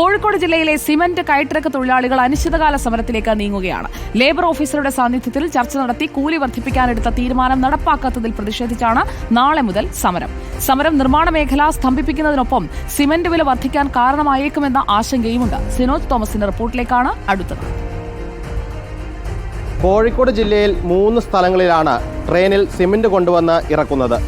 കോഴിക്കോട് ജില്ലയിലെ സിമന്റ് കയറ്റിറക്ക് തൊഴിലാളികൾ അനിശ്ചിതകാല സമരത്തിലേക്ക് നീങ്ങുകയാണ്. ലേബർ ഓഫീസറുടെ സാന്നിധ്യത്തിൽ ചർച്ച നടത്തി കൂലി വർദ്ധിപ്പിക്കാനെടുത്ത തീരുമാനം നടപ്പാക്കാത്തതിൽ പ്രതിഷേധിച്ചാണ് നാളെ മുതൽ സമരം. സമരം നിർമ്മാണ മേഖല സ്തംഭിപ്പിക്കുന്നതിനൊപ്പം സിമന്റ് വില വർദ്ധിക്കാൻ കാരണമായേക്കുമെന്ന ആശങ്കയുമുണ്ട്. സിനോജ് തോമസിന്റെ റിപ്പോർട്ടിലേക്കാണ് അടുത്തത്. കോഴിക്കോട് ജില്ലയിൽ മൂന്ന് സ്ഥലങ്ങളിലാണ് ട്രെയിനിൽ സിമന്റ് കൊണ്ടുവന്ന് ഇറക്കുന്നത്.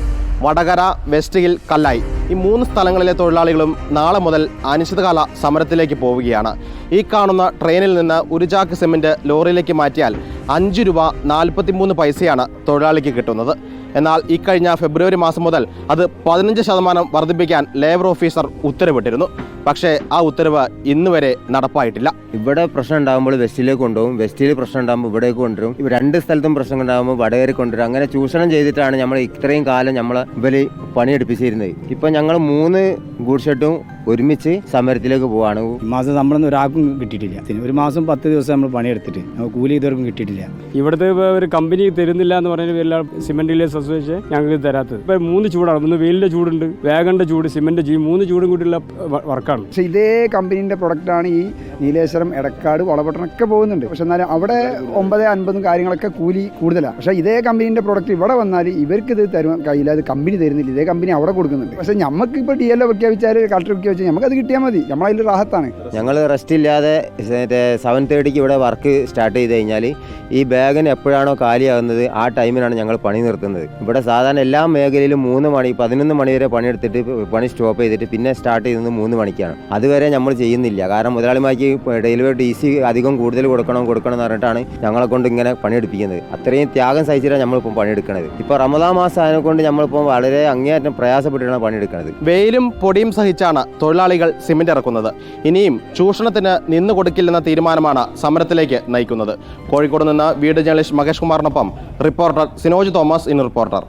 Vadakara west hill Kallai. ഈ മൂന്ന് സ്ഥലങ്ങളിലെ തൊഴിലാളികളും നാളെ മുതൽ അനിശ്ചിതകാല സമരത്തിലേക്ക് പോവുകയാണ്. ഈ കാണുന്ന ട്രെയിനിൽ നിന്ന് ഒരു ചാക്ക് ലോറിയിലേക്ക് മാറ്റിയാൽ അഞ്ച് രൂപ നാൽപ്പത്തിമൂന്ന് പൈസയാണ് തൊഴിലാളിക്ക് കിട്ടുന്നത്. എന്നാൽ ഇക്കഴിഞ്ഞ ഫെബ്രുവരി മാസം മുതൽ അത് പതിനഞ്ച് ശതമാനം വർദ്ധിപ്പിക്കാൻ ലേബർ ഓഫീസർ ഉത്തരവിട്ടിരുന്നു. പക്ഷേ ആ ഉത്തരവ് ഇന്ന് വരെ നടപ്പായിട്ടില്ല. ഇവിടെ പ്രശ്നം ഉണ്ടാകുമ്പോൾ വെസ്റ്റിലേക്ക് കൊണ്ടുപോകും. വെസ്റ്റിൽ പ്രശ്നം ഉണ്ടാകുമ്പോൾ ഇവിടേക്ക് കൊണ്ടുവരും. രണ്ട് സ്ഥലത്തും പ്രശ്നം ഉണ്ടാകുമ്പോൾ വടകേരി കൊണ്ടുവരും. അങ്ങനെ ചൂഷണം ചെയ്തിട്ടാണ് നമ്മൾ ഇത്രയും കാലം നമ്മളെ ഇവർ പണിയെടുപ്പിച്ചിരുന്നത്. ഇപ്പം ഞങ്ങൾ മൂന്ന് ഗൂഡ് ഷെഡും ഒരുമിച്ച് സമരത്തിലേക്ക് പോവാണ്. ഈ മാസം നമ്മളൊന്നും ഒരാൾക്കും കിട്ടിയിട്ടില്ല. പിന്നെ ഒരു മാസം പത്ത് ദിവസം നമ്മൾ പണിയെടുത്തിട്ട് നമുക്ക് കൂലി ഇതുവർക്കും കിട്ടിയിട്ടില്ല. ഇവിടുത്തെ ഒരു കമ്പനി തരുന്നില്ല എന്ന് പറഞ്ഞ പേരിലാണ് സിമെന്റ് അസോസിയേഷൻ ഞങ്ങൾക്ക് തരാത്തത്. ഇപ്പൊ മൂന്ന് ചൂടാണ്. ഒന്ന് വെയിലിന്റെ ചൂടുണ്ട് വേഗന്റെ ചൂട് സിമെന്റ് ചെയ്യും മൂന്ന് ചൂടും കൂടിയുള്ള വർക്കാണ്. പക്ഷെ ഇതേ കമ്പനീന്റെ പ്രൊഡക്റ്റാണ് ഈ നീലേശ്വരം എടക്കാട് വളപട്ടണൊക്കെ പോകുന്നുണ്ട്. പക്ഷെ എന്നാലും അവിടെ ഒമ്പത് അൻപതും കാര്യങ്ങളൊക്കെ കൂലി കൂടുതലാണ് പക്ഷെ ഇതേ കമ്പനീന്റെ പ്രൊഡക്റ്റ് ഇവിടെ വന്നാൽ ഇവർക്ക് ഇത് തരും കഴിയില്ല. അത് കമ്പനി തരുന്നില്ല. ഇതേ കമ്പനി അവിടെ കൊടുക്കുന്നുണ്ട്. പക്ഷെ നമുക്ക് ഇപ്പൊ ഡി എൽ ഒ പ്രഖ്യാപിച്ചാൽ കളക്ടർ പ്രഖ്യാപിച്ചാൽ നമുക്കത് കിട്ടിയാൽ മതി. നമ്മളതിൽ റാഹത്താണ്. ഞങ്ങൾ റെസ്റ്റ് ഇല്ലാതെ മറ്റേ സെവൻ തേർട്ടിക്ക് ഇവിടെ വർക്ക് സ്റ്റാർട്ട് ചെയ്ത് കഴിഞ്ഞാൽ ഈ ബാഗിന് എപ്പോഴാണോ കാലിയാകുന്നത് ആ ടൈമിനാണ് ഞങ്ങൾ പണി നിർത്തുന്നത്. ഇവിടെ സാധാരണ എല്ലാ മേഖലയിലും മൂന്ന് മണി പതിനൊന്ന് മണി വരെ പണിയെടുത്തിട്ട് പണി സ്റ്റോപ്പ് ചെയ്തിട്ട് പിന്നെ സ്റ്റാർട്ട് ചെയ്യുന്നത് മൂന്ന് മണിക്കാണ്. അതുവരെ നമ്മൾ ചെയ്യുന്നില്ല. കാരണം മുതലാളിമാർക്ക് ഡെലിവറി ഡി സി അധികം കൂടുതൽ കൊടുക്കണം കൊടുക്കണം എന്ന് പറഞ്ഞിട്ടാണ് ഞങ്ങളെ കൊണ്ട് ഇങ്ങനെ പണിയെടുപ്പിക്കുന്നത്. അത്രയും ത്യാഗം സഹിച്ചിട്ടാണ് നമ്മളിപ്പോൾ പണിയെടുക്കുന്നത് ഇപ്പോൾ റമദാ മാസം ആയതുകൊണ്ട് കൊണ്ട് നമ്മളിപ്പോൾ വളരെ അങ്ങേയറ്റം പ്രയാസപ്പെട്ടിട്ടാണ് പണിയെടുക്കുന്നത് വെയിലും പൊടിയും സഹിച്ചാണ് തൊഴിലാളികൾ സിമന്റ് ഇറക്കുന്നത്. ഇനിയും ചൂഷണത്തിന് നിന്നു കൊടുക്കില്ലെന്ന തീരുമാനമാണ് സമരത്തിലേക്ക് നയിക്കുന്നത്. കോഴിക്കോട് നിന്ന് വീട് journalist Mahesh കുമാറിനൊപ്പം reporter Sinoj Thomas in reporter.